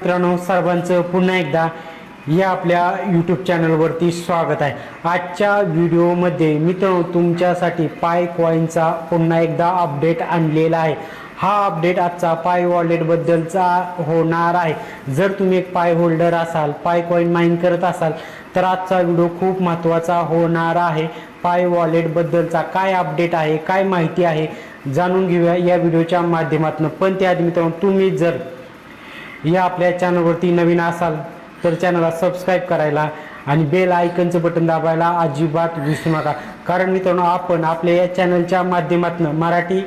मित्रांनो सर्वांचं पुन्हा एकदा या आपल्या यूट्यूब चॅनलवरती स्वागत आहे. आजच्या व्हिडिओमध्ये मित्रांनो तुमच्यासाठी पाय कॉईनचा पुन्हा एकदा अपडेट आणलेला आहे. हा अपडेट आजचा पाय वॉलेटबद्दलचा होणार आहे. जर तुम्ही एक पाय होल्डर असाल पाय कॉईन माइन करत असाल तर आजचा व्हिडिओ खूप महत्त्वाचा होणार आहे. पाय वॉलेटबद्दलचा काय अपडेट आहे काय माहिती आहे जाणून घेऊया या व्हिडिओच्या माध्यमातून. पण त्याआधी मित्रांनो तुम्ही जर या आपल्या चॅनलवरती नवीन असाल तर चॅनलला सबस्क्राईब करायला आणि बेल आयकनचं बटन दाबायला अजिबात विसरू नका. कारण मित्रांनो आपण आपल्या या चॅनलच्या माध्यमातून मराठी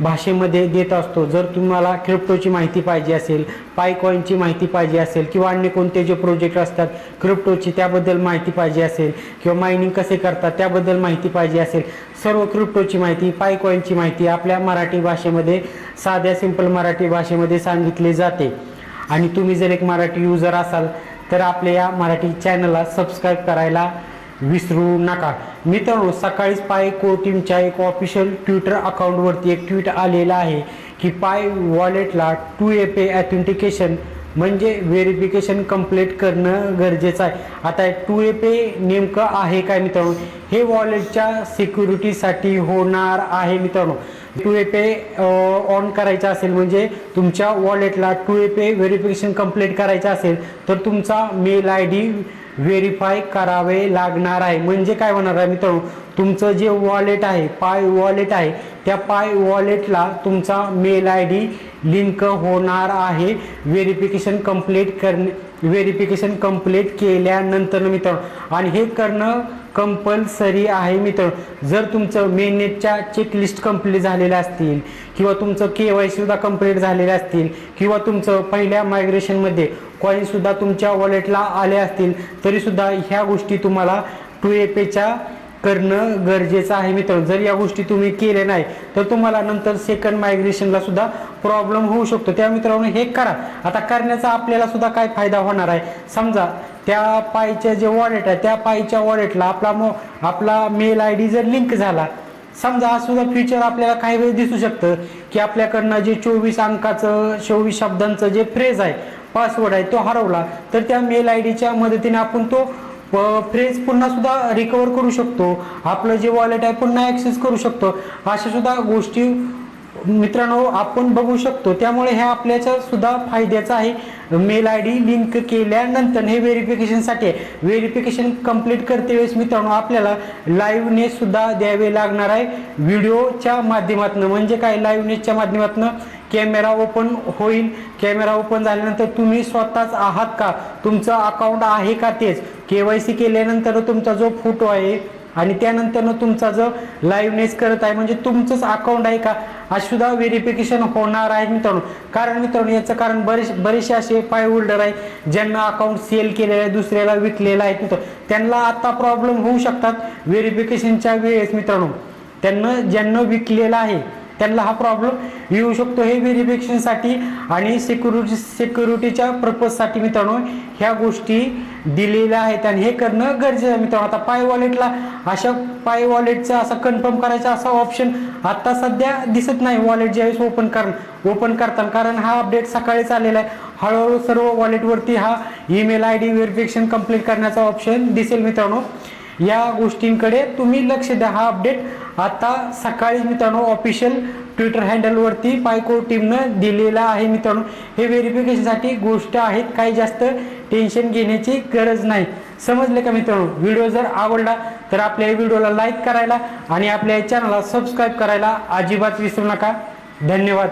भाषेमध्ये देत असतो. जर तुम्हाला क्रिप्टोची माहिती पाहिजे असेल पायकॉईनची माहिती पाहिजे असेल किंवा अन्य कोणते जे प्रोजेक्ट असतात क्रिप्टोची त्याबद्दल माहिती पाहिजे असेल किंवा मायनिंग कसे करतात त्याबद्दल माहिती पाहिजे असेल सर्व क्रिप्टोची माहिती पायकॉईनची माहिती आपल्या मराठी भाषेमध्ये साध्या सिंपल मराठी भाषेमध्ये सांगितली जाते. आणि तुम्ही जर एक मराठी युजर असाल तर आपल्या या मराठी चॅनलला सबस्क्राईब करायला विसरू नका. मित्रांनो सकाळीच पाय कोटीमच्या एक ऑफिशियल ट्विटर अकाउंटवरती एक ट्विट आलेला आहे की पाय वॉलेटला टू ए पे ॲथेंटिकेशन म्हणजे व्हेरिफिकेशन कंप्लीट करणं गरजेचं आहे. आता टू ए पे नेमकं आहे काय मित्रांनो? हे वॉलेटच्या सिक्युरिटीसाठी होणार आहे मित्रांनो. टू ए पे ऑन करायचं असेल म्हणजे तुमच्या वॉलेटला टू ए पे व्हेरिफिकेशन कंप्लीट करायचं असेल तर तुमचा मेल आय डी व्हेरीफाय करावे लागणार आहे. म्हणजे काय होणार आहे मित्रांनो? तुमचं जे वॉलेट आहे पाय वॉलेट आहे त्या पाय वॉलेटला तुमचा मेल आय डी लिंक होणार आहे. व्हेरिफिकेशन कंप्लीट करणे व्हेरिफिकेशन कंप्लीट केल्यानंतर मित्रांनो आणि हे करणं कंपल्सरी आहे मित्र. जर तुमचं मेननेटच्या चेकलिस्ट कंप्लीट झालेल्या असतील किंवा तुमचं के वाय सुद्धा कंप्लीट झालेले असतील किंवा तुमचं पहिल्या मायग्रेशनमध्ये कॉईनसुद्धा तुमच्या वॉलेटला आले असतील तरीसुद्धा ह्या गोष्टी तुम्हाला टू ए पेच्या करणं गरजेचं आहे मित्र. जर या गोष्टी तुम्ही केल्या नाही तर तुम्हाला नंतर सेकंड मायग्रेशनला सुद्धा प्रॉब्लेम होऊ शकतो. त्या मित्रांनो हे करा. आता करण्याचा आपल्याला सुद्धा काय फायदा होणार आहे? समजा त्या पायच्या जे वॉलेट आहे त्या पायच्या वॉलेटला आपला मो आपला मेल आय डी जर लिंक झाला समजा आज सुद्धा फ्युचर आपल्याला काही वेळ दिसू शकतं की आपल्याकडनं जे चोवीस अंकाचं चोवीस शब्दांचं जे फ्रेज आहे पासवर्ड आहे तो हरवला तर त्या मेल आय डीच्या मदतीने आपण तो फ्रेज पुन्हा सुद्धा रिकवर करू शकतो. आपलं जे वॉलेट आहे पुन्हा ॲक्सेस करू शकतो. अशा सुद्धा गोष्टी मित्रांनो आपण बघू शकतो त्यामुळे हे आपल्याच्या सुद्धा फायद्याचं आहे. मेल आय डी लिंक केल्यानंतर हे व्हेरिफिकेशनसाठी आहे. व्हेरिफिकेशन कंप्लीट करते वेळेस मित्रांनो आपल्याला लाईव्हनेस सुद्धा द्यावे लागणार आहे. व्हिडिओच्या माध्यमातून म्हणजे काय? लाईव्हनेसच्या माध्यमातून कॅमेरा ओपन होईल. कॅमेरा ओपन झाल्यानंतर तुम्ही स्वतःच आहात का? तुमचं अकाउंट आहे का तेच? के वाय सी केल्यानंतर तुमचा जो फोटो आहे आणि त्यानंतरनं तुमचा जो लाईव्हनेस करत आहे म्हणजे तुमचंच अकाउंट आहे का? आज सुद्धा व्हेरिफिकेशन होणार आहे मित्रांनो. कारण मित्रांनो याचं कारण बरेच बरेचसे असे पाय होल्डर आहे ज्यांना अकाउंट सेल केलेलं आहे दुसऱ्याला विकलेलं आहे मित्र त्यांना आता प्रॉब्लेम होऊ शकतात व्हेरिफिकेशनच्या वेळेस मित्रांनो. त्यांना ज्यांना विकलेलं आहे त्यांना हा प्रॉब्लेम येऊ शकतो. हे व्हेरिफिकेशनसाठी आणि सिक्युरिटी सिक्युरिटीच्या पर्पजसाठी मित्रांनो ह्या गोष्टी दिलेल्या आहेत आणि हे करणं गरजेचं आहे. मित्रांनो आता पाय वॉलेटला अशा पाय वॉलेटचा असा कन्फर्म करायचा असा ऑप्शन आत्ता सध्या दिसत नाही. वॉलेट ज्यावेळेस ओपन कर ओपन करताना. कारण हा अपडेट सकाळीच आलेला आहे. हळूहळू सर्व वॉलेटवरती हा email I D verification complete करण्याचा ऑप्शन दिसेल मित्रांनो. या गोष्टींकडे तुम्ही लक्ष द्या. हा अपडेट आता सकाळी मित्रांनो ऑफिशियल ट्विटर हँडलवरती पायको टीमनं दिलेला आहे मित्रांनो. हे व्हेरिफिकेशनसाठी गोष्ट आहेत काही जास्त टेन्शन घेण्याची गरज नाही. समजले का मित्रांनो? व्हिडिओ जर आवडला तर आपल्या व्हिडिओला लाईक करायला आणि आपल्या चॅनलला सबस्क्राईब करायला अजिबात विसरू नका. धन्यवाद.